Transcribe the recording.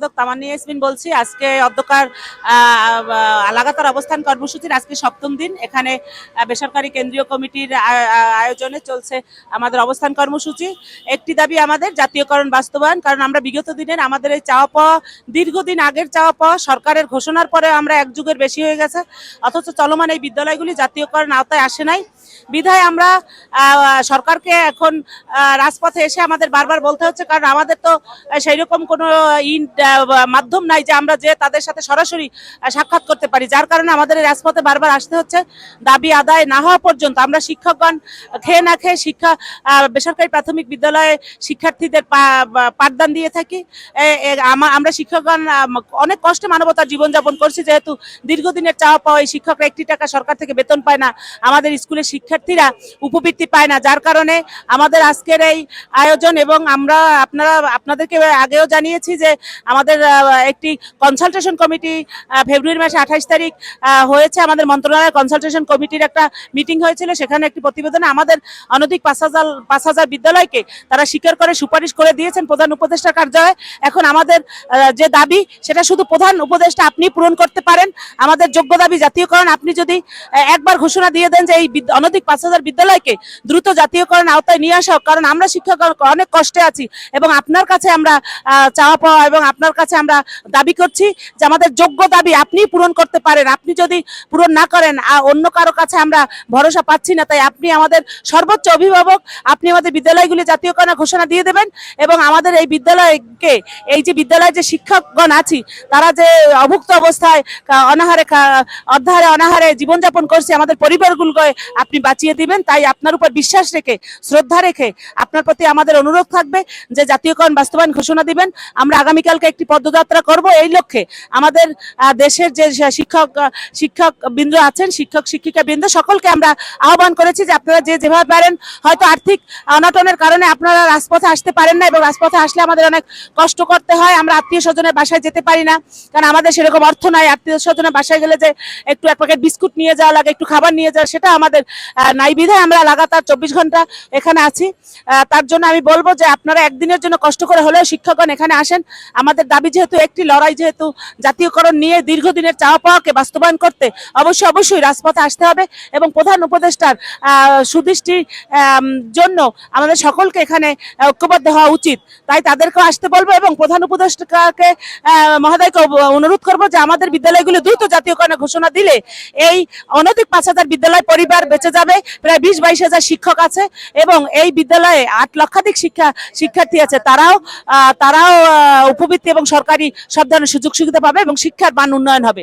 সম্পাদক তামান্নি ইয়াসমিন বলছি, আজকে অধ্যকার লাগাতার অবস্থান কর্মসূচির আজকে সপ্তম দিন। এখানে বেসরকারি কেন্দ্রীয় কমিটির আয়োজনে চলছে আমাদের অবস্থান কর্মসূচি। একটি দাবি আমাদের, জাতীয়করণ বাস্তবায়ন, কারণ আমরা বিগত দিনের আমাদের এই চাওয়া পাওয়া, দীর্ঘদিন আগের চাওয়া পাওয়া সরকারের ঘোষণার পরে আমরা এক যুগের বেশি হয়ে গেছে। অথচ চলমান এই বিদ্যালয়গুলি জাতীয়করণ আওতায় আসে নাই। বিধায় আমরা সরকারকে এখন রাজপথে এসে আমাদের বারবার বলতে হচ্ছে, কারণ আমাদের তো সেই রকম কোনো মাধ্যম নাই যে আমরা যে তাদের সাথে সরাসরি সাক্ষাৎ করতে পারি। যার কারণে আমাদের রাজপথে বারবার আসতে হচ্ছে। দাবি আদায় না হওয়া পর্যন্ত আমরা শিক্ষকগণ খেয়ে না খেয়ে শিক্ষা বেসরকারি প্রাথমিক বিদ্যালয়ে শিক্ষার্থীদের পাঠদান দিয়ে থাকি। আমরা শিক্ষকগণ অনেক কষ্টে মানবতার জীবনযাপন করছি। যেহেতু দীর্ঘদিনের চাওয়া পাওয়া শিক্ষকরা একটি টাকা সরকার থেকে বেতন পায় না। আমাদের স্কুলের শিক্ষার্থীরা উপবৃত্তি পায় না। যার কারণে আমাদের আজকের এই আয়োজন এবং আমরা আপনারা, আপনাদেরকে আগেও জানিয়েছি যে আমাদের একটি কনসালটেশন কমিটি ফেব্রুয়ারি মাসে আঠাইশ তারিখ হয়েছে। আমাদের মন্ত্রণালয় কনসালটেশন কমিটির একটা মিটিং হয়েছিল। সেখানে একটি প্রতিবেদনে আমাদের অনধিক পাঁচ হাজার পাঁচ হাজার বিদ্যালয়কে তারা স্বীকার করে, সুপারিশ করে দিয়েছেন প্রধান উপদেষ্টার কার্যালয়ে। এখন আমাদের যে দাবি, সেটা শুধু প্রধান উপদেষ্টা আপনি পূরণ করতে পারেন। আমাদের যোগ্য দাবি জাতীয়করণ। আপনি যদি একবার ঘোষণা দিয়ে দেন যে এই অনধিক পাঁচ হাজার বিদ্যালয়কে দ্রুত জাতীয়করণ আওতায় নিয়ে আসা কারণ আমরা শিক্ষক অনেক কষ্টে আছি এবং আপনার কাছে আমরা চাওয়া পাওয়া এবং আপনার কাছে আমরা দাবি করছি যে আমাদের যোগ্য দাবি আপনি পূরণ করতে পারেন। আপনি যদি পূরণ না করেন অন্য কারও কাছে আমরা ভরসা পাচ্ছি না। তাই আপনি আমাদের সর্বোচ্চ অভিভাবক, আপনি আমাদের বিদ্যালয়গুলি জাতীয়করণের ঘোষণা দিয়ে দেবেন এবং আমাদের এই বিদ্যালয়কে, এই যে বিদ্যালয়ে যে শিক্ষকগণ আছি, তারা যে অভুক্ত অবস্থায় অনাহারে অর্ধাহারে অনাহারে জীবনযাপন করছে, আমাদের পরিবারগুলোকে আপনি বাঁচিয়ে দিবেন, তাই আপনার উপর বিশ্বাস রেখে, শ্রদ্ধা রেখে আপনার প্রতি আমাদের অনুরোধ থাকবে যে জাতীয়করণ বাস্তবায়ন ঘোষণা দিবেন। আমরা আগামীকালকে একটি পদযাত্রা করব। এই লক্ষ্যে আমাদের দেশের যে শিক্ষক শিক্ষক বিন্দু আছেন, শিক্ষক শিক্ষিকা বৃন্দ সকলকে আমরা আহ্বান করেছি যে আপনারা যে যেভাবে পারেন, হয়তো আর্থিক অনটনের কারণে আপনারা রাজপথে আসতে পারেন না এবং রাজপথে আসলে আমাদের অনেক কষ্ট করতে হয়। আমরা আত্মীয় স্বজনের বাসায় যেতে পারি না, কারণ আমাদের সেরকম অর্থ নাই। আত্মীয় স্বজনের বাসায় গেলে যে একটু এক প্যাকেট বিস্কুট নিয়ে যাওয়া লাগে, একটু খাবার নিয়ে যাওয়া, সেটা আমাদের নাই বিধায় আমরা লাগাতার চব্বিশ ঘণ্টা এখানে আছি। তার জন্য আমি বলব যে আপনারা একদিনের জন্য কষ্ট করে হলেও শিক্ষকগণ এখানে আসেন। আমাদের দাবি যেহেতু একটি লড়াই যেহেতু জাতীয়করণ নিয়ে দীর্ঘদিনের চাওয়া পাওয়াকে বাস্তবায়ন করতে অবশ্যই অবশ্যই রাজপথে আসতে হবে এবং প্রধান উপদেষ্টার আহ, সুদৃষ্টি আম, জন্য আমাদের সকলকে এখানে ঐক্যবদ্ধ হওয়া উচিত। তাই তাদেরকেও আসতে বলব এবং প্রধান উপদেষ্টাকে মহোদয়কে অনুরোধ করব যে আমাদের বিদ্যালয়গুলো দ্রুত জাতীয়করণের ঘোষণা দিলে এই অনধিক পাঁচ হাজার বিদ্যালয় পরিবার বেঁচে যাবে। প্রায় বিশ বাইশ হাজার শিক্ষক আছে এবং এই বিদ্যালয়ে আট লক্ষাধিক শিক্ষা, শিক্ষার্থী আছে। তারাও তারাও উপবৃত্তি এবং সরকারি সব ধরনের সুযোগ সুবিধা পাবে এবং শিক্ষার মান উন্নয়ন হবে।